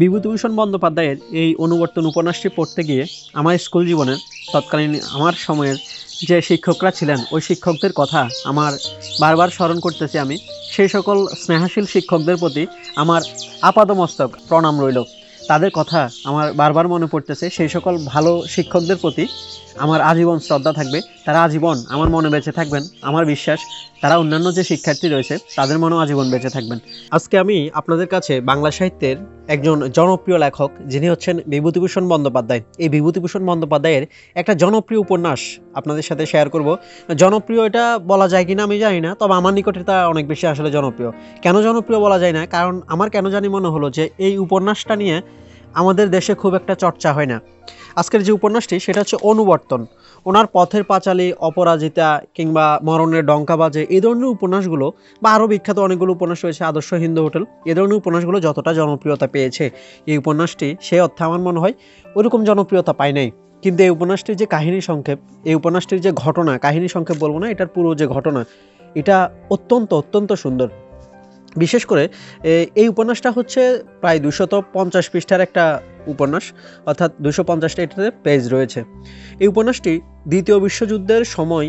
বিভূতিভূষণ বন্দ্যোপাধ্যায়ের এই অনুবর্তন উপন্যাসটি পড়তে গিয়ে আমার স্কুল জীবনের তৎকালীন আমার সময়ের যে শিক্ষকরা ছিলেন, ওই শিক্ষকদের কথা আমার বারবার স্মরণ করতেছি আমি। সেই সকল স্নেহাশীল শিক্ষকদের প্রতি আমার আপাদমস্তক প্রণাম রইল। তাদের কথা আমার বারবার মনে পড়তেছে। সেই সকল ভালো শিক্ষকদের প্রতি আমার আজীবন শ্রদ্ধা থাকবে, তারা আজীবন আমার মনে বেঁচে থাকবেন, আমার বিশ্বাস, তারা অন্যান্য যে শিক্ষার্থী রয়েছে, তাদের মনেও আজীবন বেঁচে থাকবেন। আজকে আমি আপনাদের কাছে বাংলা সাহিত্যের একজন জনপ্রিয় লেখক, যিনি হচ্ছেন বিভূতিভূষণ বন্দ্যোপাধ্যায়। এই বিভূতিভূষণ বন্দ্যোপাধ্যায়ের একটা জনপ্রিয় উপন্যাস আপনাদের সাথে শেয়ার করব। জনপ্রিয় এটা বলা যায় কিনা আমি জানি না, তবে আমার নিকটে তা অনেক বেশি আসলে জনপ্রিয়। কেন জনপ্রিয় বলা যায় না? কারণ আমার কেন জানি মনে হলো যে, এই উপন্যাসটা নিয়ে আমাদের দেশে খুব একটা চর্চা হয় না। আজকের যে উপন্যাসটি, সেটা হচ্ছে অনুবর্তন। ওনার পথের পাঁচালী, অপরাজিতা কিংবা মরণের ডঙ্কা বাজে, এই ধরনের উপন্যাসগুলো বা আরও বিখ্যাত অনেকগুলো উপন্যাস রয়েছে, আদর্শ হিন্দু হোটেল এ ধরনের উপন্যাসগুলো যতটা জনপ্রিয়তা পেয়েছে, এই উপন্যাসটি সে অর্থে আমার মনে হয় ওরকম জনপ্রিয়তা পায় নাই। কিন্তু এই উপন্যাসটির যে কাহিনী সংক্ষেপ, এই উপন্যাসটির যে ঘটনা, কাহিনী সংক্ষেপ বলব না, এটার পুরো যে ঘটনা, এটা অত্যন্ত অত্যন্ত সুন্দর। বিশেষ করে এই উপন্যাসটা হচ্ছে প্রায় দুশত পঞ্চাশ পৃষ্ঠার একটা উপন্যাস অর্থাৎ দুশো পঞ্চাশটা এটাতে পেজ রয়েছে। এই উপন্যাসটি দ্বিতীয় বিশ্বযুদ্ধের সময়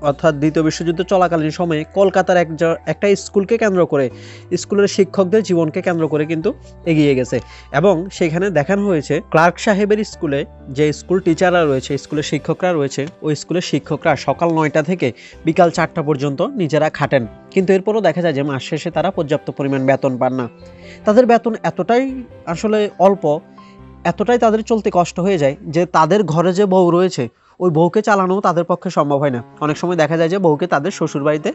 অর্থাৎ দ্বিতীয় বিশ্বযুদ্ধ চলাকালীন সময়ে কলকাতার এক একটা স্কুলকে কেন্দ্র করে, স্কুলের শিক্ষকদের জীবনকে কেন্দ্র করে কিন্তু এগিয়ে গেছে। এবং সেখানে দেখানো হয়েছে, ক্লার্ক সাহেবের স্কুলে যে স্কুল টিচাররা রয়েছে, স্কুলের শিক্ষকরা রয়েছে, ওই স্কুলের শিক্ষকরা সকাল নয়টা থেকে বিকাল চারটা পর্যন্ত নিজেরা খাটেন। কিন্তু এরপরও দেখা যায় যে মাস শেষে তারা পর্যাপ্ত পরিমাণ বেতন পান না। তাদের বেতন এতটাই আসলে অল্প, এতটাই তাদের চলতে কষ্ট হয়ে যায় যে তাদের ঘরে যে বউ রয়েছে ওই বউকে চালানোও তাদের পক্ষে সম্ভব হয় না। অনেক সময় দেখা যায় যে বউকে তাদের শ্বশুর বাড়িতে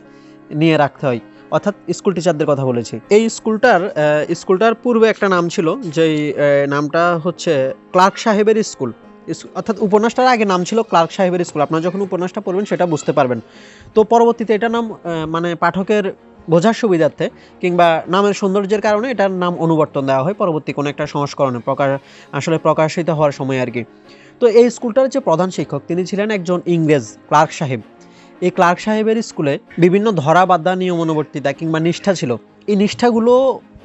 নিয়ে রাখতে হয়। অর্থাৎ স্কুল টিচারদের কথা বলেছি। এই স্কুলটার স্কুলটার পূর্বে একটা নাম ছিল, যেই নামটা হচ্ছে ক্লার্ক সাহেবের স্কুল। অর্থাৎ উপন্যাসটার আগে নাম ছিল ক্লার্ক সাহেবের স্কুল। আপনারা যখন উপন্যাসটা পড়বেন, সেটা বুঝতে পারবেন। তো পরবর্তীতে এটা নাম মানে পাঠকের বোঝার সুবিধার্থে কিংবা নামের সৌন্দর্যের কারণে এটার নাম অনুবর্তন দেওয়া হয় পরবর্তী কোনো একটা সংস্করণে প্রকাশ, আসলে প্রকাশিত হওয়ার সময় আর কি। তো এই স্কুলটার যে প্রধান শিক্ষক, তিনি ছিলেন একজন ইংরেজ ক্লার্ক সাহেব। এই ক্লার্ক সাহেবের স্কুলে বিভিন্ন ধরা বাধা নিয়ম অনুবর্তিতা কিংবা নিষ্ঠা ছিল। এই নিষ্ঠাগুলো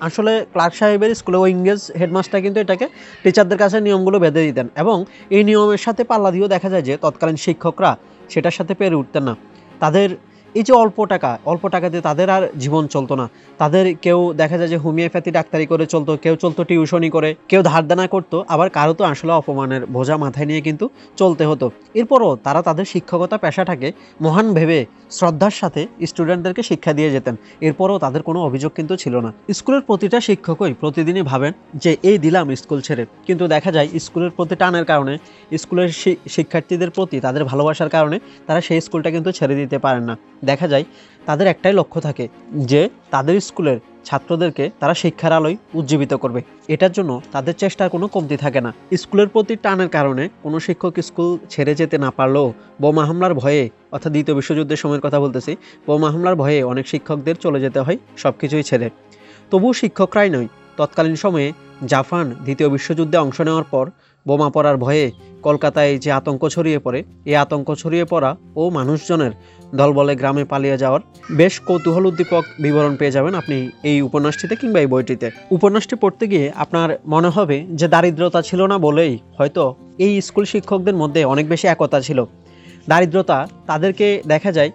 আসলে ক্লার্ক সাহেবের স্কুলে ও ইংরেজ হেডমাস্টার কিন্তু এটাকে টিচারদের কাছে নিয়মগুলো বেঁধে দিতেন এবং এই নিয়মের সাথে পাল্লা দিয়েও দেখা যায় যে তৎকালীন শিক্ষকরা সেটার সাথে পেরে উঠতেন না। তাদের এই যে অল্প টাকা অল্প টাকা দিয়ে তাদের আর জীবন চলতো না। তাদের কেউ দেখা যায় যে হোমিওপ্যাথি ডাক্তারি করে চলতো, কেউ চলতো টিউশনি করে, কেউ ধার দেনা করতো, আবার কারও তো আসলে অপমানের বোঝা মাথায় নিয়ে কিন্তু চলতে হতো। এরপরও তারা তাদের শিক্ষকতা পেশাটাকে মহান ভেবে শ্রদ্ধার সাথে স্টুডেন্টদেরকে শিক্ষা দিয়ে যেতেন। এরপরও তাদের কোনো অভিযোগ কিন্তু ছিল না। স্কুলের প্রতিটা শিক্ষকই প্রতিদিনই ভাবেন যে, এই দিলাম স্কুল ছেড়ে। কিন্তু দেখা যায়, স্কুলের প্রতি টানের কারণে, স্কুলের শিক্ষার্থীদের প্রতি তাদের ভালোবাসার কারণে তারা সেই স্কুলটা কিন্তু ছেড়ে দিতে পারেন না। দেখা যায়, তাদের একটাই লক্ষ্য থাকে যে তাদের স্কুলের ছাত্রদেরকে তারা শিক্ষার আলোয় উজ্জীবিত করবে। এটার জন্য তাদের চেষ্টার কোনো কমতি থাকে না। স্কুলের প্রতি টানের কারণে কোনো শিক্ষক স্কুল ছেড়ে যেতে না পারলেও বোমা হামলার ভয়ে, অর্থাৎ দ্বিতীয় বিশ্বযুদ্ধের সময়ের কথা বলতেছি, বোমা হামলার ভয়ে অনেক শিক্ষকদের চলে যেতে হয় সব কিছুই ছেড়ে। তবুও শিক্ষকরাই নয়। তৎকালীন সময়ে জাপান দ্বিতীয় বিশ্বযুদ্ধে অংশ নেওয়ার পর বোমা পড়ার ভয়ে কলকাতায় যে আতঙ্ক ছড়িয়ে পড়ে এই আতঙ্ক ছড়িয়ে পড়া ও মানুষজনের দলবলে গ্রামে পালিয়ে যাওয়ার বেশ কৌতূহল উদ্দীপক বিবরণ পেয়ে যাবেন আপনি এই উপন্যাসটিতে কিংবা এই বইটিতে। উপন্যাসটি পড়তে গিয়ে আপনার মনে হবে যে দারিদ্রতা ছিল না বলেই হয়তো এই স্কুল শিক্ষকদের মধ্যে অনেক বেশি একতা ছিল। দারিদ্রতা তাদেরকে দেখা যায়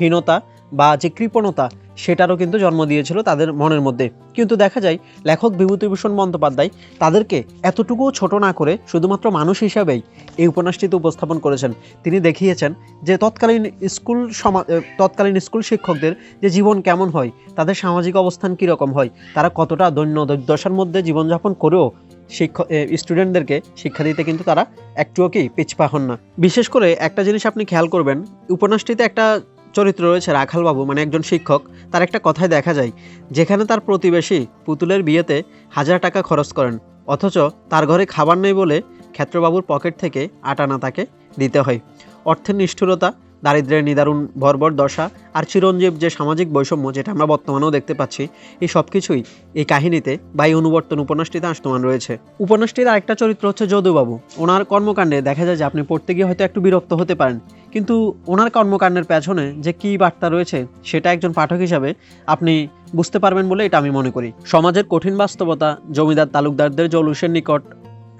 হীনতা বা যে কৃপণতা, সেটারও কিন্তু জন্ম দিয়েছিল তাদের মনের মধ্যে। কিন্তু দেখা যায়, লেখক বিভূতিভূষণ বন্দ্যোপাধ্যায় তাদেরকে এতটুকুও ছোট না করে শুধুমাত্র মানুষ হিসাবেই এই উপন্যাসটিতে উপস্থাপন করেছেন। তিনি দেখিয়েছেন যে তৎকালীন স্কুল সমা তৎকালীন স্কুল শিক্ষকদের যে জীবন কেমন হয়, তাদের সামাজিক অবস্থান কীরকম হয়, তারা কতটা দৈন্য দুর্দশার মধ্যে জীবনযাপন করেও শিক্ষক স্টুডেন্টদেরকে শিক্ষা দিতে কিন্তু তারা একটুও কি পিছপা হন না। বিশেষ করে একটা জিনিস আপনি খেয়াল করবেন, উপন্যাসটিতে একটা চরিত্র রয়েছে রাখালবাবু মানে একজন শিক্ষক, তার একটা কথায় দেখা যায়, যেখানে তার প্রতিবেশী পুতুলের বিয়েতে হাজার টাকা খরচ করেন, অথচ তার ঘরে খাবার নেই বলে ক্ষেত্রবাবুর পকেট থেকে আটানা তাকে দিতে হয়। অর্থের নিষ্ঠুরতা দারিদ্র্যের নিদারুণ ভরবর দশা আর চিরঞ্জীব যে সামাজিক বৈষম্য যেটা আমরা বর্তমানেও দেখতে পাচ্ছি, এই সব কিছুই এই কাহিনীতে বা এই অনুবর্তন উপন্যাসটিতে আস্তমান রয়েছে। উপন্যাসটির আরেকটা চরিত্র হচ্ছে যদুবাবু। ওনার কর্মকাণ্ডে দেখা যায় যে আপনি পড়তে গিয়ে হয়তো একটু বিরক্ত হতে পারেন, কিন্তু ওনার কর্মকাণ্ডের পেছনে যে কী বার্তা রয়েছে, সেটা একজন পাঠক হিসাবে আপনি বুঝতে পারবেন বলে এটা আমি মনে করি। সমাজের কঠিন বাস্তবতা, জমিদার তালুকদারদের জলুসের নিকট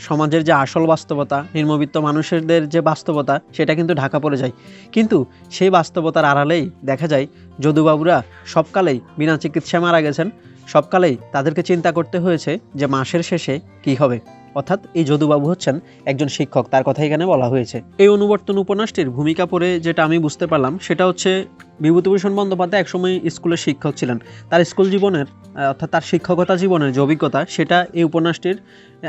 সমাজের যে আসল বাস্তবতা নির্মবিত্ত মানুষদের যে বাস্তবতা, সেটা কিন্তু ঢাকা পড়ে যায়। কিন্তু সেই বাস্তবতার আড়ালেই দেখা যায়, যদুবাবুরা সবকালেই বিনা চিকিৎসায় মারা গেছেন। সবকালেই তাদেরকে চিন্তা করতে হয়েছে যে মাসের শেষে কি হবে। অর্থাৎ এই যদুবাবু হচ্ছেন একজন শিক্ষক, তার কথা এখানে বলা হয়েছে। এই অনুবর্তন উপন্যাসটির ভূমিকা পড়ে যেটা আমি বুঝতে পারলাম, সেটা হচ্ছে বিভূতিভূষণ বন্দ্যোপাধ্যায় একসময় স্কুলের শিক্ষক ছিলেন। তার স্কুল জীবনের অর্থাৎ তার শিক্ষকতা জীবনের যে অভিজ্ঞতা, সেটা এই উপন্যাসটির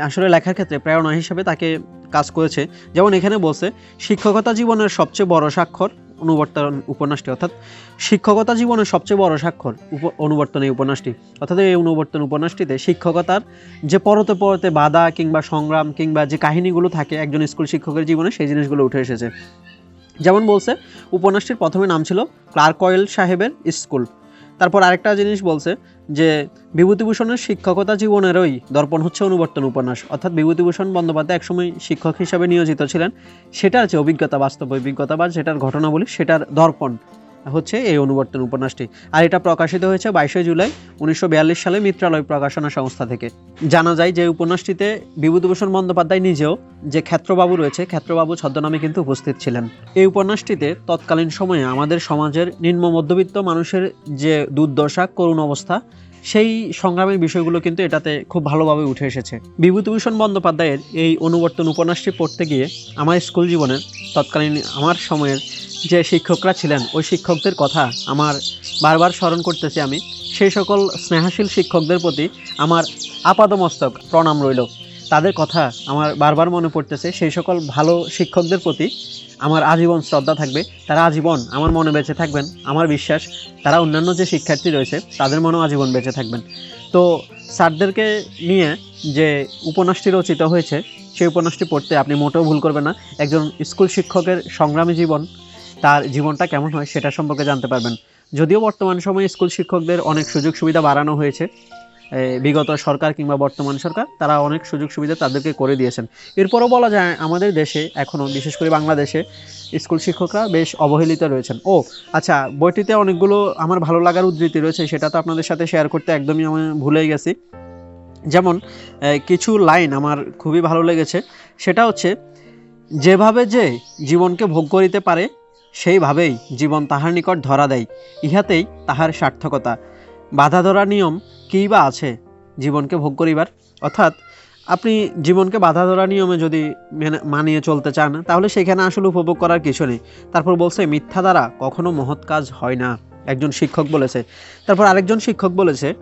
আসলে লেখার ক্ষেত্রে প্রেরণা হিসেবে তাকে কাজ করেছে। যেমন এখানে বলছে, শিক্ষকতা জীবনের সবচেয়ে বড় স্বাক্ষর অনুবর্তন উপন্যাসটি। অর্থাৎ শিক্ষকতা জীবনের সবচেয়ে বড় স্বাক্ষর উপ- অনুবর্তন এই উপন্যাসটি। অর্থাৎ এই অনুবর্তন উপন্যাসটিতে শিক্ষকতার যে পরতে পরতে বাধা কিংবা সংগ্রাম কিংবা যে কাহিনীগুলো থাকে একজন স্কুল শিক্ষকের জীবনে, সেই জিনিসগুলো উঠে এসেছে। যেমন বলছে, উপন্যাসটির প্রথমে নাম ছিল ক্লার্ক অয়েল সাহেবের স্কুল। তারপর আরেকটা জিনিস বলছে যে, বিভূতিভূষণের শিক্ষকতা জীবনেরই দর্পণ হচ্ছে অনুবর্তন উপন্যাস। অর্থাৎ বিভূতিভূষণ বন্দ্যোপাধ্যায় একসময় শিক্ষক হিসাবে নিয়োজিত ছিলেন। সেটা যে অভিজ্ঞতা, বাস্তব অভিজ্ঞতা বা যেটার ঘটনাবলী, সেটার দর্পণ। হচ্ছে এই অনুবর্তন উপন্যাসটি। আর এটা প্রকাশিত হয়েছে বাইশে জুলাই উনিশশো বিয়াল্লিশ সালে মিত্রালয় প্রকাশনা সংস্থা থেকে। জানা যায় যে উপন্যাসটিতে বিভূতিভূষণ বন্দ্যোপাধ্যায় নিজেও যে ক্ষেত্রবাবু রয়েছে, ক্ষেত্রবাবু ছদ্মনামে কিন্তু উপস্থিত ছিলেন। এই উপন্যাসটিতে তৎকালীন সময়ে আমাদের সমাজের নিম্ন মধ্যবিত্ত মানুষের যে দুর্দশা, করুণ অবস্থা, সেই সংগ্রামের বিষয়গুলো কিন্তু এটাতে খুব ভালোভাবে উঠে এসেছে। বিভূতিভূষণ বন্দ্যোপাধ্যায়ের এই অনুবর্তন উপন্যাসটি পড়তে গিয়ে আমার স্কুল জীবনের, তৎকালীন আমার সময়ের যে শিক্ষকরা ছিলেন, ওই শিক্ষকদের কথা আমার বারবার স্মরণ করতেছি আমি। সেই সকল স্নেহাশীল শিক্ষকদের প্রতি আমার আপাদমস্তক প্রণাম রইল। তাদের কথা আমার বারবার মনে পড়তেছে। সেই সকল ভালো শিক্ষকদের প্রতি আমার আজীবন শ্রদ্ধা থাকবে। তারা আজীবন আমার মনে বেঁচে থাকবেন, আমার বিশ্বাস। তারা অন্যান্য যে শিক্ষার্থী রয়েছে, তাদের মনেও আজীবন বেঁচে থাকবেন। তো স্যারদেরকে নিয়ে যে উপন্যাসটি রচিত হয়েছে, সেই উপন্যাসটি পড়তে আপনি মোটেও ভুল করবেন না। একজন স্কুল শিক্ষকের সংগ্রামী জীবন তার জীবনটা কেমন হয় সেটা সম্পর্কে জানতে পারবেন। যদিও বর্তমান সময়ে স্কুল শিক্ষকদের অনেক সুযোগ সুবিধা বাড়ানো হয়েছে। বিগত সরকার কিংবা বর্তমান সরকার, তারা অনেক সুযোগ সুবিধা তাদেরকে করে দিয়েছেন। এরপরও বলা যায়, আমাদের দেশে এখনও বিশেষ করে বাংলাদেশে, স্কুল শিক্ষকরা বেশ অবহেলিত রয়েছেন। ও আচ্ছা বইটিতে অনেকগুলো আমার ভালো লাগার উদ্ধৃতি রয়েছে, সেটা তো আপনাদের সাথে শেয়ার করতে একদমই আমি ভুলেই গেছি। যেমন কিছু লাইন আমার খুবই ভালো লেগেছে। সেটা হচ্ছে, যেভাবে যে জীবনকে ভোগ করিতে পারে সেইভাবেই জীবন তাহার নিকট ধরা দেয়, ইহাতেই তাহার সার্থকতা। বাধা ধরা নিয়ম কী বা আছে জীবনকে ভোগ করিবার? অর্থাৎ আপনি জীবনকে বাধা ধরা নিয়মে যদি মেনে- মানিয়ে চলতে চান, তাহলে সেখানে আসলে উপভোগ করার কিছু নেই। তারপর বলছে, মিথ্যা দ্বারা কখনো মহৎ কাজ হয় না। একজন শিক্ষক বলেছে। তারপর আরেকজন শিক্ষক বলেছে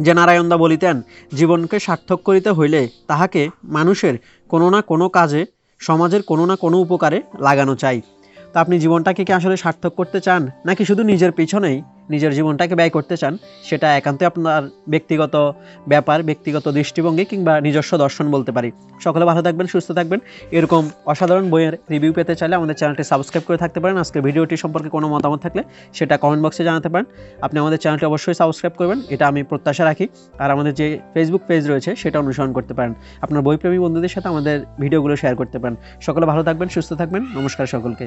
যে, নারায়ণদা বলিতেন, জীবনকে সার্থক করিতে হইলে তাহাকে মানুষের কোনো না কোনো কাজে, সমাজের কোনো না কোনো উপকারে লাগানো চাই। তো আপনি জীবনটাকে কি আসলে সার্থক করতে চান? নাকি শুধু নিজের পিছনেই নিজের জীবনটাকে ব্যয় করতে চান? সেটা একান্তই আপনার ব্যক্তিগত ব্যাপার, ব্যক্তিগত দৃষ্টিভঙ্গি কিংবা নিজস্ব দর্শন বলতে পারি। সকলে ভালো থাকবেন, সুস্থ থাকবেন। এরকম অসাধারণ বইয়ের রিভিউ পেতে চাইলে আমাদের চ্যানেলটি সাবস্ক্রাইব করে থাকতে পারেন। আজকে ভিডিওটি সম্পর্কে কোনো মতামত থাকলে সেটা কমেন্ট বক্সে জানাতে পারেন। আপনি আমাদের চ্যানেলটি অবশ্যই সাবস্ক্রাইব করবেন, এটা আমি প্রত্যাশা রাখি। আর আমাদের যে ফেসবুক পেজ রয়েছে, সেটা অনুসরণ করতে পারেন। আপনার বইপ্রেমী বন্ধুদের সাথে আমাদের ভিডিওগুলো শেয়ার করতে পারেন। সকলে ভালো থাকবেন, সুস্থ থাকবেন। নমস্কার সকলকে।